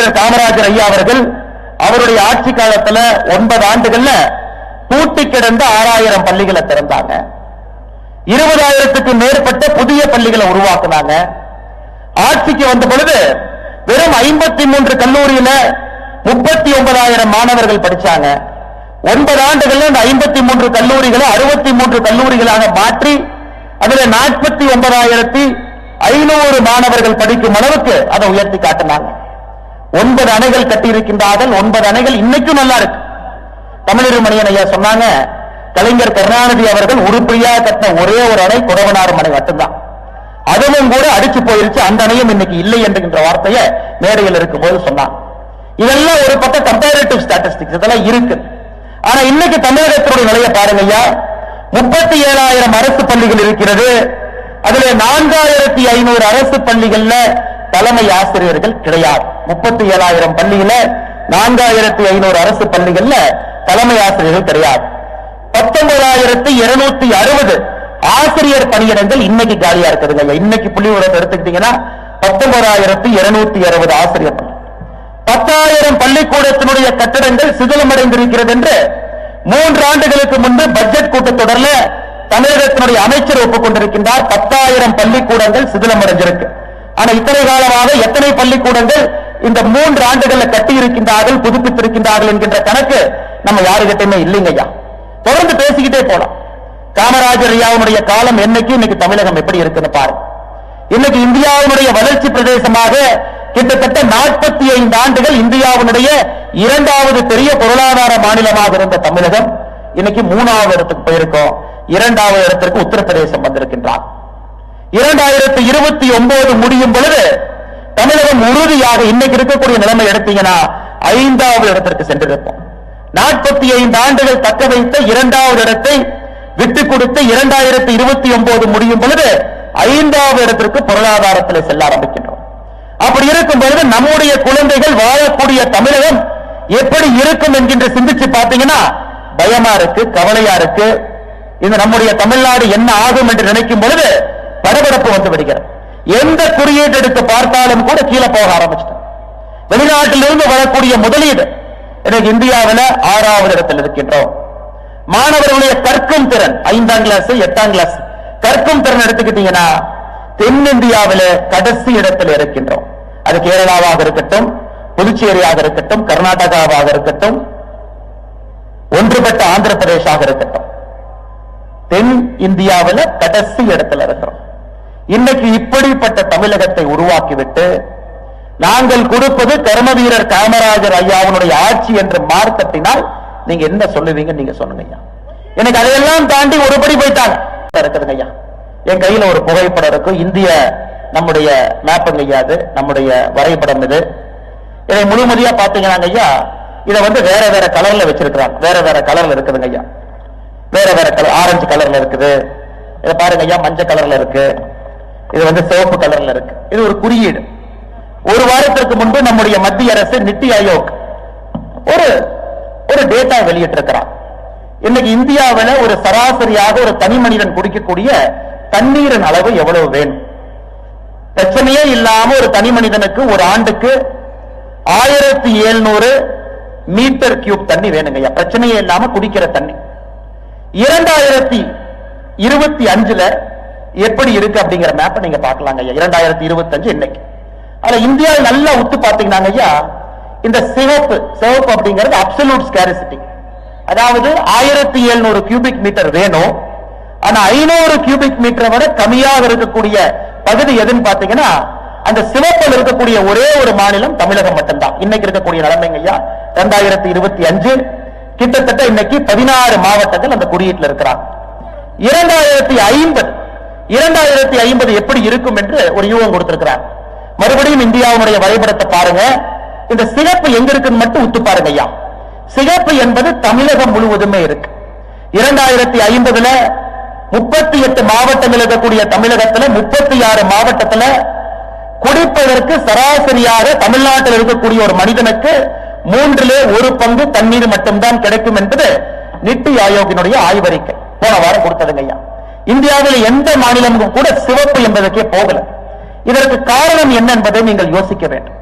பேர் காமராஜர் ஐயா அவர்கள் அவருடைய ஆட்சி காலத்துல ஒன்பது ஆண்டுகள்ல பூட்டி கிடந்த ஆறாயிரம் பள்ளிகளை திறந்தாங்க. இருபதாயிரத்துக்கு மேற்பட்ட புதிய பள்ளிகளை உருவாக்குனாங்க. ஆட்சிக்கு வந்த பொழுது வெறும் ஐம்பத்தி மூன்று கல்லூரியில முப்பத்தி ஒன்பதாயிரம் மாணவர்கள் படிச்சாங்க. ஒன்பது ஆண்டுகள்ல அந்த ஐம்பத்தி மூன்று கல்லூரிகளை அறுபத்தி மூன்று கல்லூரிகளாக மாற்றி அதுல நாற்பத்தி ஒன்பதாயிரத்தி ஐநூறு மாணவர்கள் படிக்கும் அளவுக்கு அதை உயர்த்தி காட்டினாங்க. ஒன்பது அணைகள் கட்டியிருக்கின்றார்கள். ஒன்பது அணைகள் இன்னைக்கும் நல்லா இருக்கு. தமிழர் மணியன் ஐயா சொன்னாங்க கலைஞர் கருணாநிதி அவர்கள் உருப்படியா கட்டின ஒரே ஒரு அணை குடவனார் அணை மட்டும்தான். அதுவும் கூட அடிச்சு போயிருச்சு. அந்த அணையும் இன்னைக்கு இல்லை என்கின்ற வார்த்தையை மேடையில் இருக்கும்போது சொன்னான் இதெல்லாம் ஒரு பக்கம் கம்பேரேட்டிவ் ஸ்டாட்டிஸ்டிக்ஸ் இதெல்லாம் இருக்கு. ஆனா இன்னைக்கு தமிழகத்தினுடைய நிலையை பாருங்க ஐயா. முப்பத்தி ஏழாயிரம் அரசு பள்ளிகள் இருக்கிறது. அதுல நான்காயிரத்தி ஐநூறு அரசு பள்ளிகள்ல தலைமை ஆசிரியர்கள் கிடையாது. முப்பத்தி ஏழாயிரம் பள்ளியில நான்காயிரத்தி ஐநூறு அரசு பள்ளிகள்ல தலைமை ஆசிரியர்கள் கிடையாது. பத்தொன்பதாயிரத்தி இருநூத்தி அறுபது ஆசிரியர் பணியிடங்கள் இன்னைக்கு காலியா இருக்குதுங்க. இன்னைக்கு புள்ளி உரத்தை எடுத்துக்கிட்டீங்கன்னா பத்தொன்பதாயிரத்தி இருநூத்தி அறுபது ஆசிரியர் பணி பத்தாயிரம் பள்ளிக்கூடத்தினுடைய கட்டடங்கள் சிதிலமடைந்திருக்கிறது என்று மூன்று ஆண்டுகளுக்கு முன்பு பட்ஜெட் கூட்டத்தொடர்ல தமிழகத்தினுடைய அமைச்சர் ஒப்புக்கொண்டிருக்கின்றார். பத்தாயிரம் பள்ளிக்கூடங்கள் சிதிலமடைஞ்சிருக்கு. ஆனா இத்தனை காலமாக எத்தனை பள்ளிக்கூடங்கள் இந்த மூன்று ஆண்டுகள்ல கட்டி இருக்கின்றார்கள் புதுப்பித்திருக்கின்றார்கள் என்கின்ற கணக்கு நம்ம யாருகிட்டயுமே இல்லைங்கய்யா தொடர்ந்து பேசிக்கிட்டே போலாம். காமராஜர் ஐயாவுடைய காலம் என்னைக்கு இன்னைக்கு தமிழகம் எப்படி இருக்குன்னு பாருங்க. இன்னைக்கு இந்தியாவினுடைய வளர்ச்சி பிரதேசமாக கிட்டத்தட்ட நாற்பத்தி ஐந்து ஆண்டுகள் இந்தியாவினுடைய இரண்டாவது பெரிய பொருளாதார மாநிலமாக இருந்த தமிழகம். இன்னைக்கு மூணாவது இடத்துக்கு போயிருக்கோம். இரண்டாவது இடத்திற்கு உத்தரப்பிரதேசம் வந்திருக்கின்றார் இரண்டாயிரத்தி இருபத்தி ஒன்பது முடியும் பொழுது தமிழகம் உறுதியாக இன்னைக்கு இருக்கக்கூடிய நிலைமை எடுத்தீங்கன்னா ஐந்தாவது இடத்திற்கு சென்றிருப்போம். நாற்பத்தி ஐந்து ஆண்டுகள் தக்க வைத்த இரண்டாவது இடத்தை விட்டுக் கொடுத்து இரண்டாயிரத்தி இருபத்தி ஒன்பது முடியும் பொழுது ஐந்தாவது இடத்திற்கு பொருளாதாரத்தில் செல்ல ஆரம்பிக்கின்றோம். அப்படி இருக்கும் பொழுது நம்முடைய குழந்தைகள் வாழக்கூடிய தமிழகம் எப்படி இருக்கும் என்கின்ற சிந்திச்சு பார்த்தீங்கன்னா பயமா இருக்கு கவலையா இருக்கு. இந்த நம்முடைய தமிழ்நாடு என்ன ஆகும் என்று நினைக்கும் பொழுது படபடப்பு வந்து விடுகிறது. எந்த குறியீடு எடுத்து பார்த்தாலும் கூட கீழே போக ஆரம்பிச்சிட்டோம் வெளிநாட்டிலிருந்து வரக்கூடிய முதலீடு இன்னைக்கு இந்தியாவில் ஆறாவது இடத்தில் இருக்கின்றோம். மாணவர்களுடைய கற்கும் திறன் ஐந்தாம் கிளாஸ் எட்டாம் கிளாஸ் கற்கும் திறன் எடுத்துக்கிட்டீங்கன்னா தென்னிந்தியாவில கடைசி இடத்தில் இருக்கின்றோம். அது கேரளாவாக இருக்கட்டும் புதுச்சேரியாக இருக்கட்டும் கர்நாடகாவாக இருக்கட்டும் ஒன்றுபட்ட ஆந்திர பிரதேசாக இருக்கட்டும். தென் இந்தியாவில் கடைசி இடத்துல இருக்கிறோம். இன்னைக்கு இப்படிப்பட்ட தமிழகத்தை உருவாக்கிவிட்டு நாங்கள் கொடுப்பது கர்மவீரர் காமராஜர் ஐயாவுடைய ஆட்சி என்று மார்த்தட்டினால் நீங்க என்ன சொல்லுவீங்க நீங்க சொல்லுங்க ஐயா. எனக்கு அதையெல்லாம் தாண்டி ஒருபடி போயிட்டாங்க. இருக்குதுங்க ஐயா. என் கையில ஒரு புகைப்படம் இருக்கும் இந்திய நம்முடைய மேப்பங்க ஐயா அது. நம்முடைய வரைபடம் இது. இதை முழுமதியா பாத்தீங்கன்னா ஐயா இதை வந்து வேற வேற கலர்ல வச்சிருக்கிறாங்க. வேற வேற கலர்ல இருக்குதுங்க ஐயா. வேற வேற கலர் ஆரஞ்சு கலர்ல இருக்குது. இதை பாருங்க ஐயா மஞ்சள் கலர்ல இருக்கு. இது வந்து சிவப்பு கலர்ல இருக்கு. இது ஒரு குறியீடு. ஒரு வாரத்திற்கு முன்பு நம்முடைய மத்திய அரசு நித்தி ஆயோக் ஒரு ஒரு டேட்டா வெளியிட்டிருக்கிறார். இன்னைக்கு இந்தியாவில் ஒரு சராசரியாக ஒரு தனி மனிதன் குடிக்கக்கூடிய தண்ணீரின் அளவு எவ்வளவு வேணும்? பிரச்சனையே இல்லாம ஒரு தனி மனிதனுக்கு ஒரு ஆண்டுக்கு ஆயிரத்தி எழுநூறு மீட்டர் கியூப் தண்ணி வேணுங்கய்யா. பிரச்சனையே இல்லாம குடிக்கிற தண்ணி. இரண்டாயிரத்தி இருபத்தி அஞ்சுல எப்படி இருக்கு அப்படிங்கிற மேப்பை நீங்க பார்க்கலாங்க ஐயா. இரண்டாயிரத்தி இருபத்தஞ்சு இன்னைக்கு. ஆனா இந்தியாவில் நல்லா உத்து பாத்தீங்கன்னா ஐயா இந்த சிவப்பு சிவப்பு அப்படிங்கிறது அப்சல்யூட் ஸ்கேரிசிட்டி அதாவது ஆயிரத்தி எழுநூறு கியூபிக் மீட்டர் வேணும். ஆனா ஐநூறு கியூபிக் மீட்டரை விட கம்மியாக இருக்கக்கூடிய பகுதி எதுன்னு பாத்தீங்கன்னா அந்த சிவப்பில் இருக்கக்கூடிய ஒரே ஒரு மாநிலம் தமிழகம் மட்டும்தான். இன்னைக்கு இருக்கக்கூடிய நிலைமைங்க ஐயா ரெண்டாயிரத்தி இருபத்தி அஞ்சு. கிட்டத்தட்ட இன்னைக்கு பதினாறு மாவட்டங்கள் அந்த குறியீட்டில் இருக்கிறாங்க. இரண்டாயிரத்தி ஐம்பது இரண்டாயிரத்தி ஐம்பது எப்படி இருக்கும் என்று ஒரு யூகம் கொடுத்திருக்கிறார். மறுபடியும் இந்தியாவுடைய வரைபடத்தை பாருங்க. இந்த சிகப்பு எங்க இருக்குன்னு மட்டும் உத்து பாருங்க ஐயா. சிகப்பு என்பது தமிழகம் முழுவதுமே இருக்கு. இரண்டாயிரத்தி ஐம்பதுல முப்பத்தி எட்டு மாவட்டங்கள் இருக்கக்கூடிய தமிழகத்துல முப்பத்தி ஆறு மாவட்டத்துல குடிப்பதற்கு சராசரியாக தமிழ்நாட்டில் இருக்கக்கூடிய ஒரு மனிதனுக்கு மூன்றிலே ஒரு பங்கு தண்ணீர் மட்டும்தான் கிடைக்கும் என்பது நித்தி ஆயோக்கினுடைய ஆய்வறிக்கை. போன வாரம் கொடுத்ததுங்க ஐயா. இந்தியாவில் எந்த மாநிலமும் கூட சிவப்பு என்பதற்கே போகல. இதற்கு காரணம் என்ன என்பதை நீங்கள் யோசிக்க வேண்டும்.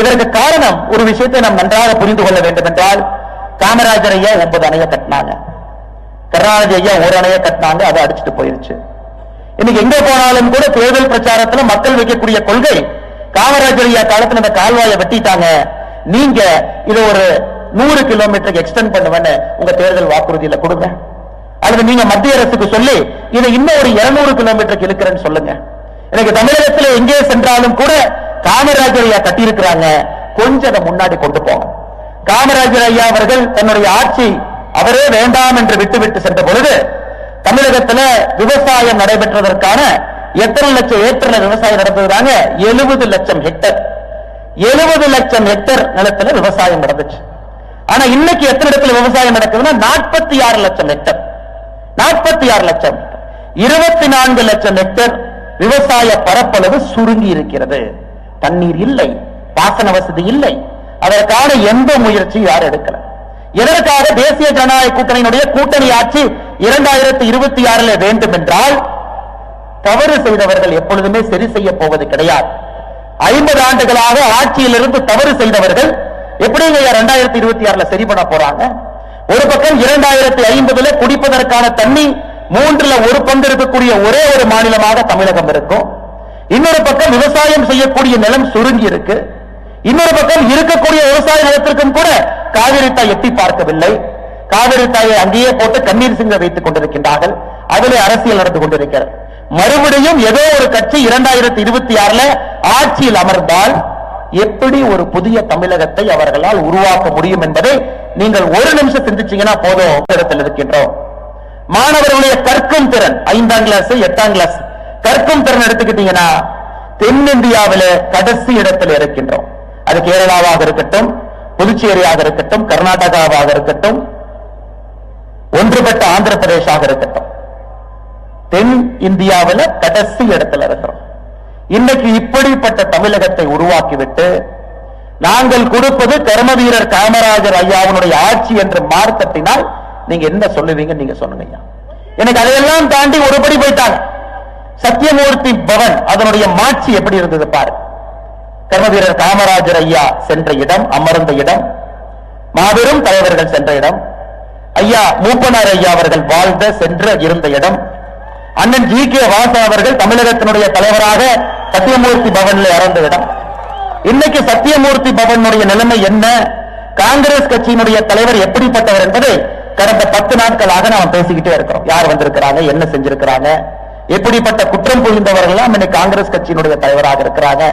இதற்கு காரணம் ஒரு விஷயத்தை நாம் நன்றாக புரிந்து கொள்ள வேண்டும் என்றால் காமராஜர் ஐயா ஒன்பது அணைய கட்டினாங்க. கருணாநிதி ஐயா ஒரு அணைய கட்டினாங்க அதை அடிச்சுட்டு போயிருச்சு. இன்னைக்கு எங்க போனாலும் கூட தேர்தல் பிரச்சாரத்துல மக்கள் வைக்கக்கூடிய கொள்கை காமராஜர் ஐயா காலத்துல இந்த கால்வாயை வெட்டிட்டாங்க. நீங்க இதை ஒரு நூறு கிலோமீட்டருக்கு எக்ஸ்டெண்ட் பண்ணுவேன்னு உங்க தேர்தல் வாக்குறுதியில கொடுங்க. அல்லது நீங்க மத்திய அரசுக்கு சொல்லி இதை இன்னும் ஒரு 200 கிலோமீட்டருக்கு இழுக்கிறேன்னு சொல்லுங்க. எனக்கு தமிழகத்துல எங்கே சென்றாலும் கூட காமராஜர் ஐயா கட்டியிருக்கிறாங்க. கொஞ்சம் அதை முன்னாடி கொண்டு போங்க காமராஜர் ஐயா அவர்கள் தன்னுடைய ஆட்சி அவரே வேண்டாம் என்று விட்டுவிட்டு சென்ற பொழுது தமிழகத்துல விவசாயம் நடைபெற்றதற்கான எத்தனை லட்சம் ஏக்கர்ல விவசாயம் நடந்ததுறாங்க எழுபது லட்சம் ஹெக்டர். எழுபது லட்சம் ஹெக்டர் நிலத்துல விவசாயம் நடந்துச்சு. ஆனா இன்னைக்கு எத்தனை இடத்துல விவசாயம் நடக்குதுன்னா நாற்பத்தி ஆறு லட்சம் ஹெக்டர். நாற்பத்தி ஆறு லட்சம். இருபத்தி நான்கு லட்சம் ஹெக்டர் விவசாய பரப்பளவு சுருங்கி இருக்கிறது. தண்ணீர் இல்லை பாசன வசதி இல்லை. அதற்கான எந்த முயற்சியும் யாரும் எடுக்கல. எதற்காக தேசிய ஜனநாயக கூட்டணியினுடைய கூட்டணி ஆட்சி இரண்டாயிரத்தி இருபத்தி ஆறுல வேண்டும் என்றால் தவறு செய்தவர்கள் எப்பொழுதுமே சரி செய்ய போவது கிடையாது. ஐம்பது ஆண்டுகளாக ஆட்சியிலிருந்து தவறு செய்தவர்கள் எப்படிங்க இரண்டாயிரத்தி இருபத்தி ஆறுல சரி பண்ண போறாங்க? ஒரு பக்கம் இரண்டாயிரத்தி ஐம்பதுல குடிப்பதற்கான தண்ணி மூன்றுல ஒரு பங்கு இருக்கக்கூடிய ஒரே ஒரு மாநிலமாக தமிழகம் இருக்கும். இன்னொரு பக்கம் விவசாயம் செய்யக்கூடிய நிலம் சுருங்கி இருக்கு. இன்னொரு பக்கம் இருக்கக்கூடிய விவசாய நிலத்திற்கும் கூட காவிரி தாய் எட்டி பார்க்கவில்லை. காவிரி தாயை அங்கேயே போட்டு கண்ணீர் சிங்க வைத்துக் கொண்டிருக்கின்றார்கள். அதிலே அரசியல் நடந்து கொண்டிருக்கிறது. மறுபடியும் ஏதோ ஒரு கட்சி இரண்டாயிரத்தி இருபத்தி ஆறுல ஆட்சியில் அமர்ந்தால் எப்படி ஒரு புதிய தமிழகத்தை அவர்களால் உருவாக்க முடியும் என்பதை நீங்கள் ஒரு நிமிஷம் சிந்திச்சீங்கன்னா போதும். இடத்தில் இருக்கின்றோம். மாணவர்களுடைய கற்கும் திறன் ஐந்தாம் கிளாஸ் எட்டாம் கிளாஸ் கற்கும் திறன் எடுத்துக்கிட்டீங்கன்னா தென்னிந்தியாவில கடைசி இடத்தில் இருக்கின்றோம். அது கேரளாவாக இருக்கட்டும் புதுச்சேரியாக இருக்கட்டும் கர்நாடகாவாக இருக்கட்டும் ஒன்றுபட்ட ஆந்திர பிரதேசாக இருக்கட்டும். தென் இந்தியாவில கடைசி இடத்துல இருக்கிறோம். இன்னைக்கு இப்படிப்பட்ட தமிழகத்தை உருவாக்கிவிட்டு நாங்கள் கொடுப்பது கர்ம வீரர் காமராஜர் ஐயாவுடைய ஆட்சி என்று மார்க்கத்தினால் நீங்க என்ன சொல்லுவீங்க நீங்க சொல்லுங்க ஐயா. எனக்கு அதையெல்லாம் தாண்டி ஒருபடி போயிட்டாங்க. சத்தியமூர்த்தி பவன் அதனுடைய மாட்சி எப்படி இருந்தது பாரு. கர்ம வீரர் காமராஜர் ஐயா சென்ற இடம் அமர்ந்த இடம் மாபெரும் தலைவர்கள் சென்ற இடம் ஐயா மூப்பனார் ஐயா அவர்கள் வாழ்ந்த சென்ற இருந்த இடம் அண்ணன் ஜி கே வாசா அவர்கள் தமிழகத்தினுடைய தலைவராக சத்தியமூர்த்தி பவன்ல இறந்த இடம் இன்னைக்கு சத்தியமூர்த்தி பவனுடைய நிலைமை என்ன? காங்கிரஸ் கட்சியினுடைய தலைவர் எப்படிப்பட்டவர் என்பதை கடந்த பத்து நாட்களாக நாம் பேசிக்கிட்டே இருக்கிறோம். யார் வந்திருக்கிறாங்க? என்ன செஞ்சிருக்கிறாங்க? எப்படிப்பட்ட குற்றம் புரிந்தவர்கள் இன்னைக்கு காங்கிரஸ் கட்சியினுடைய தலைவராக இருக்கிறாங்க?